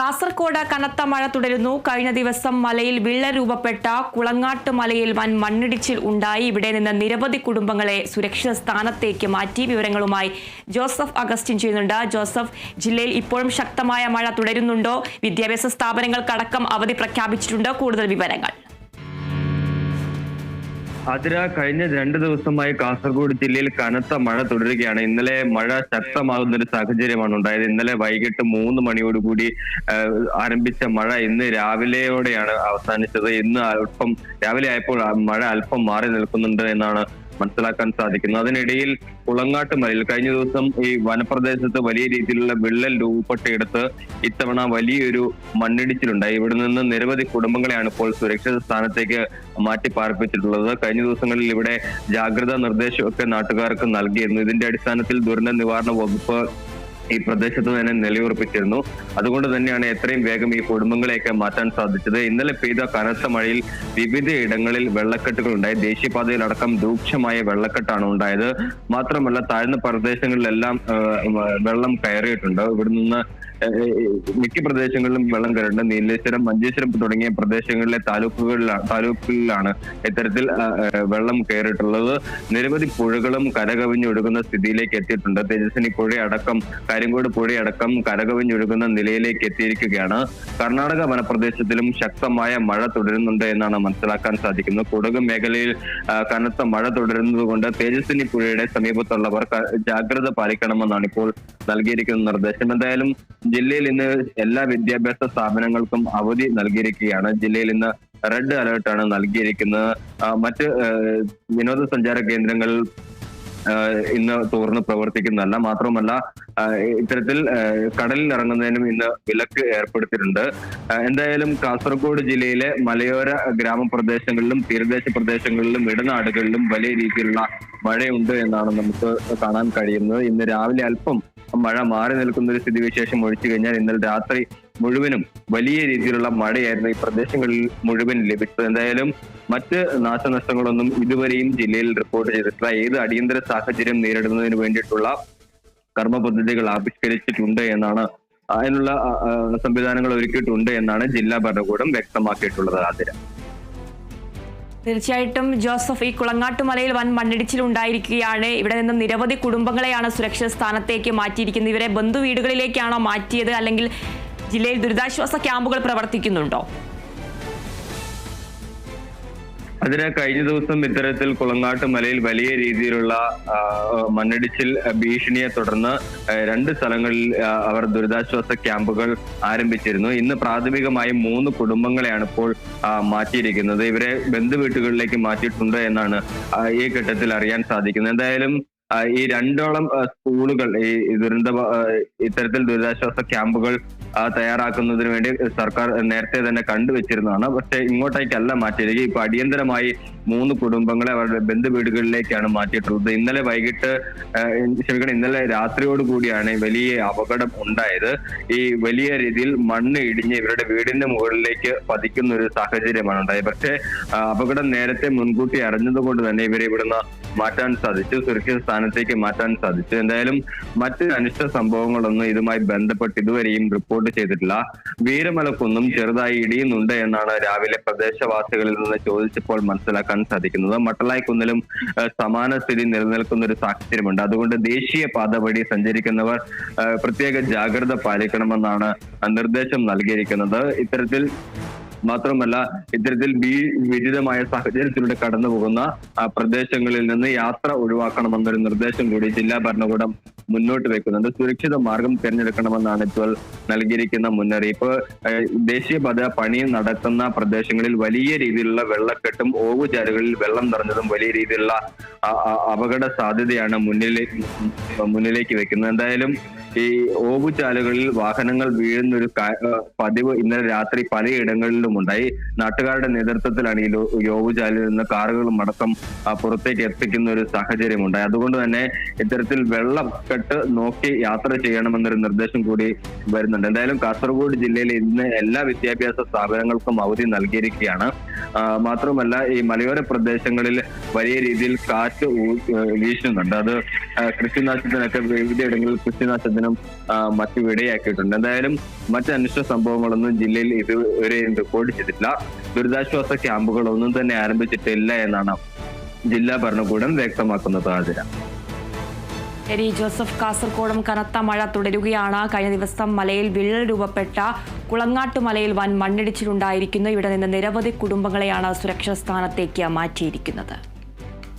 കാസർകോട് കനത്ത മഴ തുടരുന്നു. കഴിഞ്ഞ ദിവസം മലയിൽ വിള്ള രൂപപ്പെട്ട കുളങ്ങാട്ട് മലയിൽ വൻ മണ്ണിടിച്ചിൽ ഉണ്ടായി. ഇവിടെ നിന്ന് നിരവധി കുടുംബങ്ങളെ സുരക്ഷിത സ്ഥാനത്തേക്ക് മാറ്റി. വിവരങ്ങളുമായി ജോസഫ് അഗസ്റ്റിൻ ചെയ്യുന്നുണ്ട്. ജോസഫ് ജില്ലയിൽ ഇപ്പോഴും ശക്തമായ മഴ തുടരുന്നുണ്ടോ? വിദ്യാഭ്യാസ സ്ഥാപനങ്ങൾക്കടക്കം അവധി പ്രഖ്യാപിച്ചിട്ടുണ്ട്. കൂടുതൽ വിവരങ്ങൾ. അതിര കഴിഞ്ഞ രണ്ട് ദിവസമായി കാസർഗോഡ് ജില്ലയിൽ കനത്ത മഴ തുടരുകയാണ്. ഇന്നലെ മഴ ശക്തമാകുന്ന ഒരു സാഹചര്യമാണ് ഉണ്ടായത്. ഇന്നലെ വൈകിട്ട് മൂന്ന് മണിയോടുകൂടി ആരംഭിച്ച മഴ ഇന്ന് രാവിലെയോടെയാണ് അവസാനിച്ചത്. ഇന്ന് അല്പം രാവിലെ ആയപ്പോൾ മഴ അല്പം മാറി നിൽക്കുന്നുണ്ട് എന്നാണ് മനസ്സിലാക്കാൻ സാധിക്കുന്നു. അതിനിടയിൽ കുളങ്ങാട്ട് മലയിൽ കഴിഞ്ഞ ദിവസം ഈ വനപ്രദേശത്ത് വലിയ രീതിയിലുള്ള വിള്ളൽ രൂപപ്പെട്ടെടുത്ത് ഇത്തവണ വലിയൊരു മണ്ണിടിച്ചിലുണ്ടായി. ഇവിടെ നിന്ന് നിരവധി കുടുംബങ്ങളെയാണ് ഇപ്പോൾ സുരക്ഷിത സ്ഥാനത്തേക്ക് മാറ്റി പാർപ്പിച്ചിട്ടുള്ളത് കഴിഞ്ഞ ദിവസങ്ങളിൽ ഇവിടെ ജാഗ്രതാ നിർദ്ദേശമൊക്കെ നാട്ടുകാർക്ക് നൽകിയിരുന്നു. ഇതിന്റെ അടിസ്ഥാനത്തിൽ ദുരന്ത നിവാരണ വകുപ്പ് ഈ പ്രദേശത്ത് തന്നെ നിലയുറപ്പിച്ചിരുന്നു. അതുകൊണ്ട് തന്നെയാണ് എത്രയും വേഗം ഈ കുടുംബങ്ങളെയൊക്കെ മാറ്റാൻ സാധിച്ചത്. ഇന്നലെ പെയ്ത കനത്ത മഴയിൽ വിവിധ ഇടങ്ങളിൽ വെള്ളക്കെട്ടുകൾ ഉണ്ടായി ദേശീയപാതയിലടക്കം രൂക്ഷമായ വെള്ളക്കെട്ടാണ് ഉണ്ടായത്. മാത്രമല്ല താഴ്ന്ന പ്രദേശങ്ങളിലെല്ലാം വെള്ളം കയറിയിട്ടുണ്ട്. ഇവിടെ നിന്ന് മിക്ക പ്രദേശങ്ങളിലും വെള്ളം കയറുന്നുണ്ട്. നീലേശ്വരം മഞ്ചേശ്വരം തുടങ്ങിയ പ്രദേശങ്ങളിലെ താലൂക്കുകളിലാണ് താലൂക്കുകളിലാണ് ഇത്തരത്തിൽ വെള്ളം കയറിയിട്ടുള്ളത്. നിരവധി പുഴകളും കരകവിഞ്ഞൊഴുകുന്ന സ്ഥിതിയിലേക്ക് എത്തിയിട്ടുണ്ട്. തേജസ്വിനി പുഴയടക്കം കരിങ്കോട് പുഴയടക്കം കരകവിഞ്ഞൊഴുകുന്ന നിലയിലേക്ക് എത്തിയിരിക്കുകയാണ്. കർണാടക വനപ്രദേശത്തിലും ശക്തമായ മഴ തുടരുന്നുണ്ട് എന്നാണ് മനസ്സിലാക്കാൻ സാധിക്കുന്നത്. കുടക് മേഖലയിൽ കനത്ത മഴ തുടരുന്നതുകൊണ്ട് തേജസ്വിനി പുഴയുടെ സമീപത്തുള്ളവർ ജാഗ്രത പാലിക്കണമെന്നാണ് ഇപ്പോൾ നൽകിയിരിക്കുന്ന നിർദ്ദേശം. എന്തായാലും ജില്ലയിൽ ഇന്ന് എല്ലാ വിദ്യാഭ്യാസ സ്ഥാപനങ്ങൾക്കും അവധി നൽകിയിരിക്കുകയാണ്. ജില്ലയിൽ ഇന്ന് റെഡ് അലേർട്ടാണ് നൽകിയിരിക്കുന്നത്. മറ്റ് വിനോദസഞ്ചാര കേന്ദ്രങ്ങൾ ഇന്ന് തുറന്ന് പ്രവർത്തിക്കുന്നതല്ല. മാത്രമല്ല ഇത്തരത്തിൽ കടലിൽ ഇറങ്ങുന്നതിനും ഇന്ന് വിലക്ക് ഏർപ്പെടുത്തിയിട്ടുണ്ട്. എന്തായാലും കാസർഗോഡ് ജില്ലയിലെ മലയോര ഗ്രാമപ്രദേശങ്ങളിലും തീരദേശ പ്രദേശങ്ങളിലും ഇടനാടുകളിലും വലിയ രീതിയിലുള്ള മഴയുണ്ട് എന്നാണ് നമുക്ക് കാണാൻ കഴിയുന്നത്. ഇന്ന് രാവിലെ അല്പം മഴ മാറി നിൽക്കുന്ന ഒരു സ്ഥിതിവിശേഷം ഒഴിച്ചു കഴിഞ്ഞാൽ ഇന്നലെ രാത്രി മുഴുവനും വലിയ രീതിയിലുള്ള മഴയായിരുന്നു ഈ പ്രദേശങ്ങളിൽ മുഴുവൻ ലഭിച്ചത്. എന്തായാലും മറ്റ് നാശനഷ്ടങ്ങളൊന്നും ഇതുവരെയും ജില്ലയിൽ റിപ്പോർട്ട് ചെയ്തിട്ടില്ല. ഏത് അടിയന്തര സാഹചര്യം നേരിടുന്നതിന് വേണ്ടിയിട്ടുള്ള കർമ്മ പദ്ധതികൾ ആവിഷ്കരിച്ചിട്ടുണ്ട് എന്നാണ് അതിനുള്ള സംവിധാനങ്ങൾ ഒരുക്കിയിട്ടുണ്ട് എന്നാണ് ജില്ലാ ഭരണകൂടം വ്യക്തമാക്കിയിട്ടുള്ളത് ആതിര. തീർച്ചയായിട്ടും ജോസഫ് ഈ കുളങ്ങാട്ടുമലയിൽ വൻ മണ്ണിടിച്ചിൽ ഉണ്ടായിരിക്കുകയാണ് ഇവിടെ നിന്നും നിരവധി കുടുംബങ്ങളെയാണ് സുരക്ഷിത സ്ഥാനത്തേക്ക് മാറ്റിയിരിക്കുന്നത്. ഇവരെ ബന്ധുവീടുകളിലേക്കാണോ മാറ്റിയത്? അല്ലെങ്കിൽ ജില്ലയിൽ ദുരിതാശ്വാസ ക്യാമ്പുകൾ പ്രവർത്തിക്കുന്നുണ്ടോ? അതിന് കഴിഞ്ഞ ദിവസം ഇത്തരത്തിൽ കുളങ്ങാട്ട് മലയിൽ വലിയ രീതിയിലുള്ള മണ്ണിടിച്ചിൽ ഭീഷണിയെ തുടർന്ന് രണ്ട് സ്ഥലങ്ങളിൽ അവർ ദുരിതാശ്വാസ ക്യാമ്പുകൾ ആരംഭിച്ചിരുന്നു. ഇന്ന് പ്രാഥമികമായി മൂന്ന് കുടുംബങ്ങളെയാണ് ഇപ്പോൾ മാറ്റിയിരിക്കുന്നത്. ഇവരെ ബന്ധുവീട്ടുകളിലേക്ക് മാറ്റിയിട്ടുണ്ട് എന്നാണ് ഈ ഘട്ടത്തിൽ അറിയാൻ സാധിക്കുന്നത്. എന്തായാലും ഈ രണ്ടോളം സ്കൂളുകൾ ഈ ദുരന്ത ഇത്തരത്തിൽ ദുരിതാശ്വാസ ക്യാമ്പുകൾ തയ്യാറാക്കുന്നതിന് വേണ്ടി സർക്കാർ നേരത്തെ തന്നെ കണ്ടുവച്ചിരുന്നതാണ് പക്ഷെ ഇങ്ങോട്ടേക്കല്ല മാറ്റിയിരിക്കുക ഇപ്പൊ അടിയന്തരമായി മൂന്ന് കുടുംബങ്ങളെ അവരുടെ ബന്ധുവീടുകളിലേക്കാണ് മാറ്റിയിട്ടുള്ളത്. ഇന്നലെ വൈകിട്ട് ക്ഷമിക്കണം ഇന്നലെ രാത്രിയോട് കൂടിയാണ് വലിയ അപകടം ഉണ്ടായത്. ഈ വലിയ രീതിയിൽ മണ്ണ് ഇടിഞ്ഞ് ഇവരുടെ വീടിന്റെ മുകളിലേക്ക് പതിക്കുന്ന ഒരു സാഹചര്യമാണ് ഉണ്ടായത്. പക്ഷേ അപകടം നേരത്തെ മുൻകൂട്ടി അറിഞ്ഞതുകൊണ്ട് തന്നെ ഇവരെ ഇവിടുന്ന് മാറ്റാൻ സാധിച്ചു. സുരക്ഷിത സ്ഥാനത്തേക്ക് മാറ്റാൻ സാധിച്ചു. എന്തായാലും മറ്റ് അനിഷ്ട സംഭവങ്ങളൊന്നും ഇതുമായി ബന്ധപ്പെട്ട് ഇതുവരെയും റിപ്പോർട്ട് ചെയ്തിട്ടില്ല. വീരമലക്കൊന്നും ചെറുതായി ഇടിയുന്നുണ്ട് എന്നാണ് രാവിലെ പ്രദേശവാസികളിൽ നിന്ന് ചോദിച്ചപ്പോൾ മനസ്സിലാക്കാൻ സാധിക്കുന്നത്. മട്ടലായിക്കുന്നിലും സമാന സ്ഥിതി നിലനിൽക്കുന്ന ഒരു സാഹചര്യമുണ്ട്. അതുകൊണ്ട് ദേശീയ പാത വഴി സഞ്ചരിക്കുന്നവർ പ്രത്യേക ജാഗ്രത പാലിക്കണമെന്നാണ് നിർദ്ദേശം നൽകിയിരിക്കുന്നത്. ഇത്തരത്തിൽ മാത്രമല്ല ഇത്തരത്തിൽ ഭീ വിദിതമായ സാഹചര്യത്തിലൂടെ കടന്നു പോകുന്ന പ്രദേശങ്ങളിൽ നിന്ന് യാത്ര ഒഴിവാക്കണമെന്നൊരു നിർദ്ദേശം കൂടി ജില്ലാ ഭരണകൂടം മുന്നോട്ട് വെക്കുന്നുണ്ട്. സുരക്ഷിത മാർഗം തിരഞ്ഞെടുക്കണമെന്നാണ് ഇപ്പോൾ നൽകിയിരിക്കുന്ന മുന്നറിയിപ്പ്. ദേശീയപാത പണി നടക്കുന്ന പ്രദേശങ്ങളിൽ വലിയ രീതിയിലുള്ള വെള്ളക്കെട്ടും ഓവുചാലുകളിൽ വെള്ളം നിറഞ്ഞതും വലിയ രീതിയിലുള്ള അപകട സാധ്യതയാണ് മുന്നിലേക്ക് മുന്നിലേക്ക് വെക്കുന്നത്. എന്തായാലും ഈ ഓവുചാലുകളിൽ വാഹനങ്ങൾ വീഴുന്ന ഒരു പതിവ് ഇന്നലെ രാത്രി പലയിടങ്ങളിലും ഉണ്ടായി. നാട്ടുകാരുടെ നേതൃത്വത്തിലാണ് ഈ ഓവുചാലിൽ നിന്ന് കാറുകളും അടക്കം പുറത്തേക്ക് എത്തിക്കുന്ന ഒരു സാഹചര്യം ഉണ്ടായി അതുകൊണ്ട് തന്നെ ഇത്തരത്തിൽ വെള്ളം കെട്ട് നോക്കി യാത്ര ചെയ്യണമെന്നൊരു നിർദ്ദേശം കൂടി വരുന്നുണ്ട്. എന്തായാലും കാസർഗോഡ് ജില്ലയിൽ ഇന്ന് എല്ലാ വിദ്യാഭ്യാസ സ്ഥാപനങ്ങൾക്കും അവധി നൽകിയിരിക്കുകയാണ്. മാത്രമല്ല ഈ മലയോര പ്രദേശങ്ങളിൽ വലിയ രീതിയിൽ കാറ്റ് വീശുന്നുണ്ട്. അത് കൃഷിനാശത്തിനൊക്കെ വിവിധയിടങ്ങളിൽ കൃഷിനാശത്തിനും മറ്റു ഇടയാക്കിയിട്ടുണ്ട് എന്തായാലും മറ്റ് അനിഷ്ട സംഭവങ്ങളൊന്നും ജില്ലയിൽ ഇതുവരെ റിപ്പോർട്ട് ചെയ്തിട്ടില്ല. ദുരിതാശ്വാസ ക്യാമ്പുകളൊന്നും തന്നെ ആരംഭിച്ചിട്ടില്ല എന്നാണ് ജില്ലാ ഭരണകൂടം വ്യക്തമാക്കുന്ന ആതിര. ശരി ജോസഫ് കാസർകോടും കനത്ത മഴ തുടരുകയാണ്. കഴിഞ്ഞ ദിവസം മലയിൽ വിള്ളൽ രൂപപ്പെട്ട കുളങ്ങാട്ട് മലയിൽ വൻ മണ്ണിടിച്ചിലുണ്ടായിരിക്കുന്നു. ഇവിടെ നിന്ന് നിരവധി കുടുംബങ്ങളെയാണ് സുരക്ഷാ സ്ഥാനത്തേക്ക് മാറ്റിയിരിക്കുന്നത്.